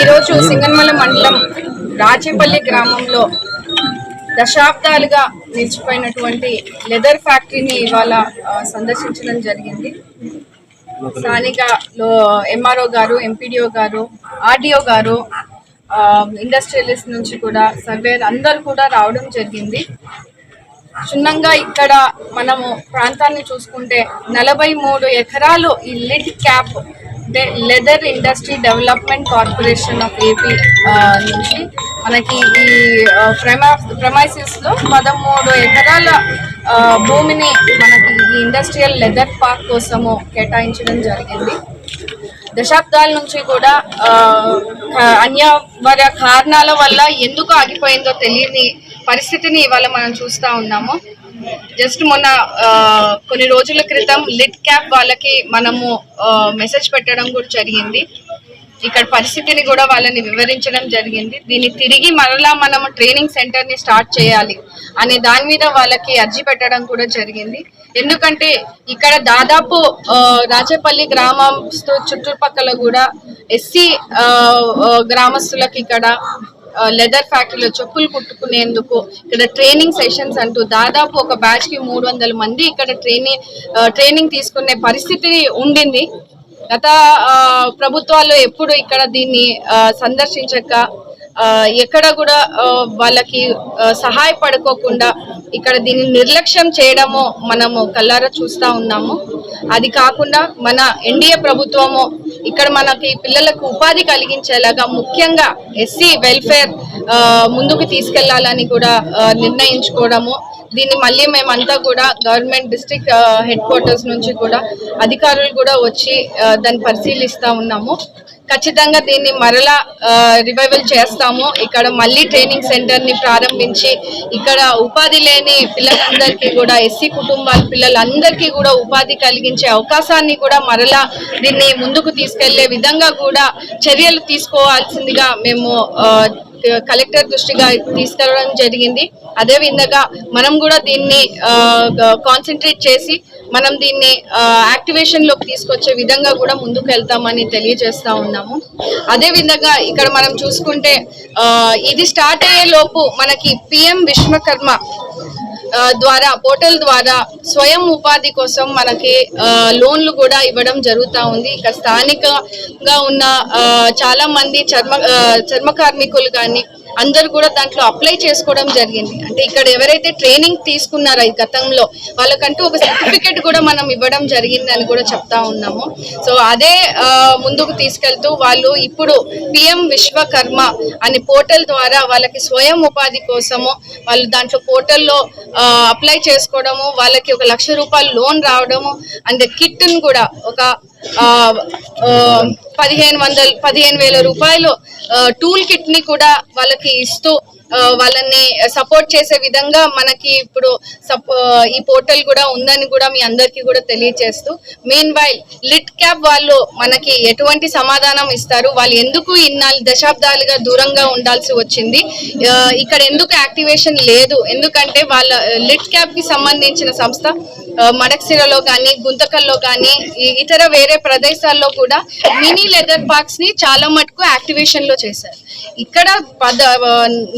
ఈరోజు సింగన్మల మండలం రాచేపల్లి గ్రామంలో దశాబ్దాలుగా నిలిచిపోయినటువంటి లెదర్ ఫ్యాక్టరీని ఇవాళ సందర్శించడం జరిగింది. స్థానిక లో ఎంఆర్ఓ గారు ఎంపీడీఓ గారు ఆర్డీఓ గారు ఇండస్ట్రియలిస్ట్ నుంచి కూడా సర్వేర్ అందరు కూడా రావడం జరిగింది. క్షుణ్ణంగా ఇక్కడ మనము ప్రాంతాన్ని చూసుకుంటే నలభై మూడు ఎకరాలు ఈ లిడ్ క్యాప్ అంటే leather industry development corporation of AP నుంచి మనకి ఈ ప్రమా ప్రమైసిస్లో పదమూడు ఎకరాల భూమిని మనకి ఈ ఇండస్ట్రియల్ లెదర్ పార్క్ కోసము కేటాయించడం జరిగింది. దశాబ్దాల నుంచి కూడా అన్యవర కారణాల వల్ల ఎందుకు ఆగిపోయిందో తెలియని పరిస్థితిని ఇవాళ మనం చూస్తా ఉన్నాము. జస్ట్ మొన్న కొన్ని రోజుల క్రితం లిట్ క్యాప్ వాళ్ళకి మనము మెసేజ్ పెట్టడం కూడా జరిగింది. ఇక్కడ పరిస్థితిని కూడా వాళ్ళని వివరించడం జరిగింది. దీన్ని తిరిగి మరలా మనము ట్రైనింగ్ సెంటర్ని స్టార్ట్ చేయాలి అనే దాని మీద వాళ్ళకి అర్జీ పెట్టడం కూడా జరిగింది. ఎందుకంటే ఇక్కడ దాదాపు రాచేపల్లి రాజపల్లి గ్రామం చుట్టుపక్కల కూడా ఎస్సీ గ్రామస్తులకు ఇక్కడ లెదర్ ఫ్యాక్టరీలో చెప్పులు కుట్టుకునేందుకు ఇక్కడ ట్రైనింగ్ సెషన్స్ అంటూ దాదాపు ఒక బ్యాచ్కి మూడు వందల మంది ఇక్కడ ట్రైనింగ్ ట్రైనింగ్ తీసుకునే పరిస్థితి ఉండింది. గత ప్రభుత్వాలు ఎప్పుడు ఇక్కడ దీన్ని సందర్శించక ఎక్కడ కూడా వాళ్ళకి సహాయపడుకోకుండా ఇక్కడ దీన్ని నిర్లక్ష్యం చేయడము మనము కల్లారా చూస్తా ఉన్నాము. అది కాకుండా మన ఎన్డీఏ ప్రభుత్వము ఇక్కడ మనకి పిల్లలకు ఉపాధి కలిగించేలాగా ముఖ్యంగా ఎస్సీ వెల్ఫేర్ ముందుకు తీసుకెళ్ళాలని కూడా నిర్ణయించుకోవడము. దీన్ని మళ్ళీ మేమంతా కూడా గవర్నమెంట్ డిస్ట్రిక్ట్ హెడ్ క్వార్టర్స్ నుంచి కూడా అధికారులు కూడా వచ్చి దాన్ని పరిశీలిస్తా ఉన్నాము. ఖచ్చితంగా దీన్ని మరలా రివైవల్ చేస్తాము. ఇక్కడ మళ్ళీ ట్రైనింగ్ సెంటర్ని ప్రారంభించి ఇక్కడ ఉపాధి లేని పిల్లలందరికీ కూడా ఎస్సీ కుటుంబాల పిల్లలందరికీ కూడా ఉపాధి కలిగించే అవకాశాన్ని కూడా మరలా దీన్ని ముందుకు తీసుకెళ్ళే విధంగా కూడా చర్యలు తీసుకోవాల్సిందిగా మేము కలెక్టర్ దృష్టిగా తీసుకెళ్ళడం జరిగింది. అదే విధంగా మనం కూడా దీన్ని కాన్సన్ట్రేట్ చేసి మనం దీన్ని యాక్టివేషన్లోకి తీసుకొచ్చే విధంగా కూడా ముందుకు వెళ్తామని తెలియజేస్తూ ఉన్నాము. అదే విధంగా ఇక్కడ మనం చూసుకుంటే ఇది స్టార్ట్ అయ్యే లోపు మనకి పిఎం విశ్వకర్మ ద్వారా పోర్టల్ ద్వారా స్వయం ఉపాధి కోసం మనకి ఆ, లోన్లు కూడా ఇవ్వడం జరుగుతూ ఉంది. ఇక్కడ స్థానికంగా ఉన్న ఆ, చాలా మంది చర్మ చర్మ కార్మికులు కానీ అందరు కూడా దాంట్లో అప్లై చేసుకోవడం జరిగింది. అంటే ఇక్కడ ఎవరైతే ట్రైనింగ్ తీసుకున్నారో ఈ గతంలో వాళ్ళకంటూ ఒక సర్టిఫికేట్ కూడా మనం ఇవ్వడం జరిగింది అని కూడా చెప్తా ఉన్నాము. సో అదే ముందుకు తీసుకెళ్తూ వాళ్ళు ఇప్పుడు పిఎం విశ్వకర్మ అనే పోర్టల్ ద్వారా వాళ్ళకి స్వయం ఉపాధి కోసము వాళ్ళు దాంట్లో పోర్టల్లో అప్లై చేసుకోవడము వాళ్ళకి ఒక లక్ష రూపాయలు లోన్ రావడము అండ్ కిట్ను కూడా ఒక పదిహేను వందలు పదిహేను వేల రూపాయలు టూల్ కిట్ని కూడా వాళ్ళకి ఇస్తూ వాళ్ళని సపోర్ట్ చేసే విధంగా మనకి ఇప్పుడు ఈ పోర్టల్ కూడా ఉందని కూడా మీ అందరికీ కూడా తెలియజేస్తూ మెయిన్ వైల్ లిట్ క్యాప్ వాళ్ళు మనకి ఎటువంటి సమాధానం ఇస్తారు? వాళ్ళు ఎందుకు ఇన్నాళ్ళు దశాబ్దాలుగా దూరంగా ఉండాల్సి వచ్చింది? ఇక్కడ ఎందుకు యాక్టివేషన్ లేదు? ఎందుకంటే వాళ్ళ లిట్ క్యాప్కి సంబంధించిన సంస్థ మడక్సిరలో కానీ గుంతకల్లో కానీ ఇతర వేరే ప్రదేశాల్లో కూడా మినీ లెదర్ పార్క్స్ని చాలా మటుకు యాక్టివేషన్లో చేశారు. ఇక్కడ పద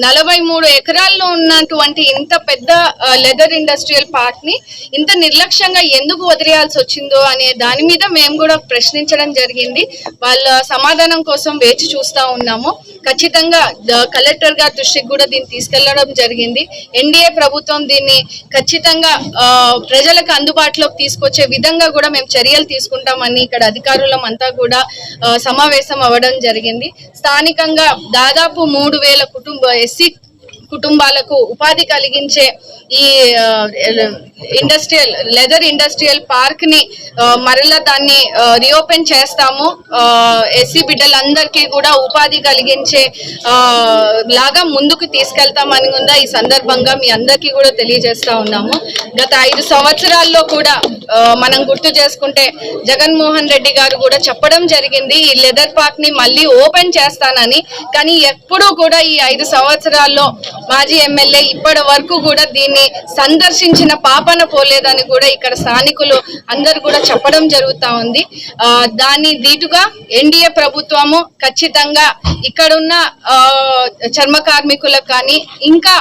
నలభై మూడు ఎకరాల్లో ఉన్నటువంటి ఇంత పెద్ద లెదర్ ఇండస్ట్రియల్ పార్క్ని ఇంత నిర్లక్ష్యంగా ఎందుకు వదిలేయాల్సి వచ్చిందో అనే దాని మీద మేము కూడా ప్రశ్నించడం జరిగింది. వాళ్ళ సమాధానం కోసం వేచి చూస్తా ఉన్నాము. ఖచ్చితంగా కలెక్టర్ గారి దృష్టికి కూడా దీన్ని తీసుకెళ్ళడం జరిగింది. ఎన్డీఏ ప్రభుత్వం దీన్ని ఖచ్చితంగా ప్రజలకు ప్రజలకు అందుబాటులోకి తీసుకొచ్చే విధంగా కూడా మేము చర్యలు తీసుకుంటామని ఇక్కడ అధికారులం అంతా కూడా సమావేశం అవ్వడం జరిగింది. స్థానికంగా దాదాపు మూడు వేల కుటుంబ ఎస్సీ కుటుంబాలకు ఉపాధి కలిగించే ఈ ఇండస్ట్రియల్ లెదర్ ఇండస్ట్రియల్ పార్క్ని మరలా దాన్ని రీఓపెన్ చేస్తాము. ఎస్సీ బిడ్డలందరికీ కూడా ఉపాధి కలిగించే లాగా ముందుకు తీసుకెళ్తామని కూడా ఈ సందర్భంగా మీ అందరికీ కూడా తెలియజేస్తా ఉన్నాము. గత ఐదు సంవత్సరాల్లో కూడా మనం గుర్తు చేసుకుంటే జగన్మోహన్ రెడ్డి గారు కూడా చెప్పడం జరిగింది ఈ లెదర్ పార్క్ని మళ్ళీ ఓపెన్ చేస్తానని. కానీ ఎప్పుడూ కూడా ఈ ఐదు సంవత్సరాల్లో మాజీ ఎమ్మెల్యే ఇప్పటి వరకు కూడా దీన్ని సందర్శించిన పాపన పోలేదని కూడా ఇక్కడ స్థానికులు అందరు కూడా చెప్పడం జరుగుతా ఉంది. ఆ, దీటుగా ఎన్డీఏ ప్రభుత్వము ఖచ్చితంగా ఇక్కడున్న ఆ, చర్మ కార్మికులకు కానీ ఇంకా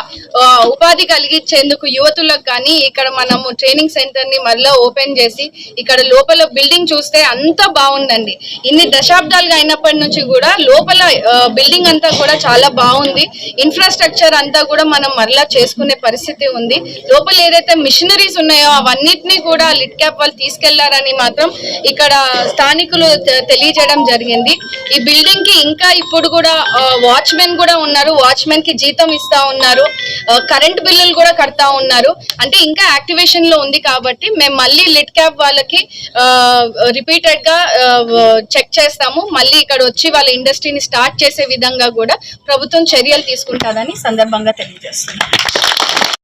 ఉపాధి కలిగించేందుకు యువతులకు కానీ ఇక్కడ మనము ట్రైనింగ్ సెంటర్ని మళ్ళీ ఓపెన్ చేసి ఇక్కడ లోపల బిల్డింగ్ చూస్తే అంతా బాగుందండి. ఇన్ని దశాబ్దాలుగా అయినప్పటి నుంచి కూడా లోపల బిల్డింగ్ అంతా కూడా చాలా బాగుంది. ఇన్ఫ్రాస్ట్రక్చర్ అంతా కూడా మనం మరలా చేసుకునే పరిస్థితి ఉంది. లోపల ఏదైతే మిషనరీస్ ఉన్నాయో అవన్నిటిని కూడా లిట్ క్యాప్ వాళ్ళు తీసుకెళ్ళారని మాత్రం ఇక్కడ స్థానికులు తె- తెలియజేయడం జరిగింది. ఈ బిల్డింగ్కి ఇంకా ఇప్పుడు కూడా వాచ్మెన్ కూడా ఉన్నారు. వాచ్మెన్కి జీతం ఇస్తా ఉన్నారు. కరెంట్ బిల్లులు కూడా కడతా ఉన్నారు. అంటే ఇంకా యాక్టివేషన్లో ఉంది కాబట్టి మేము మళ్ళీ లిట్ క్యాప్ వాళ్ళకి రిపీటెడ్గా చెక్ చేస్తాము. మళ్ళీ ఇక్కడ వచ్చి వాళ్ళ ఇండస్ట్రీని స్టార్ట్ చేసే విధంగా కూడా ప్రభుత్వం చర్యలు తీసుకుంటారని సందర్భంగా తెలియజేస్తున్నాను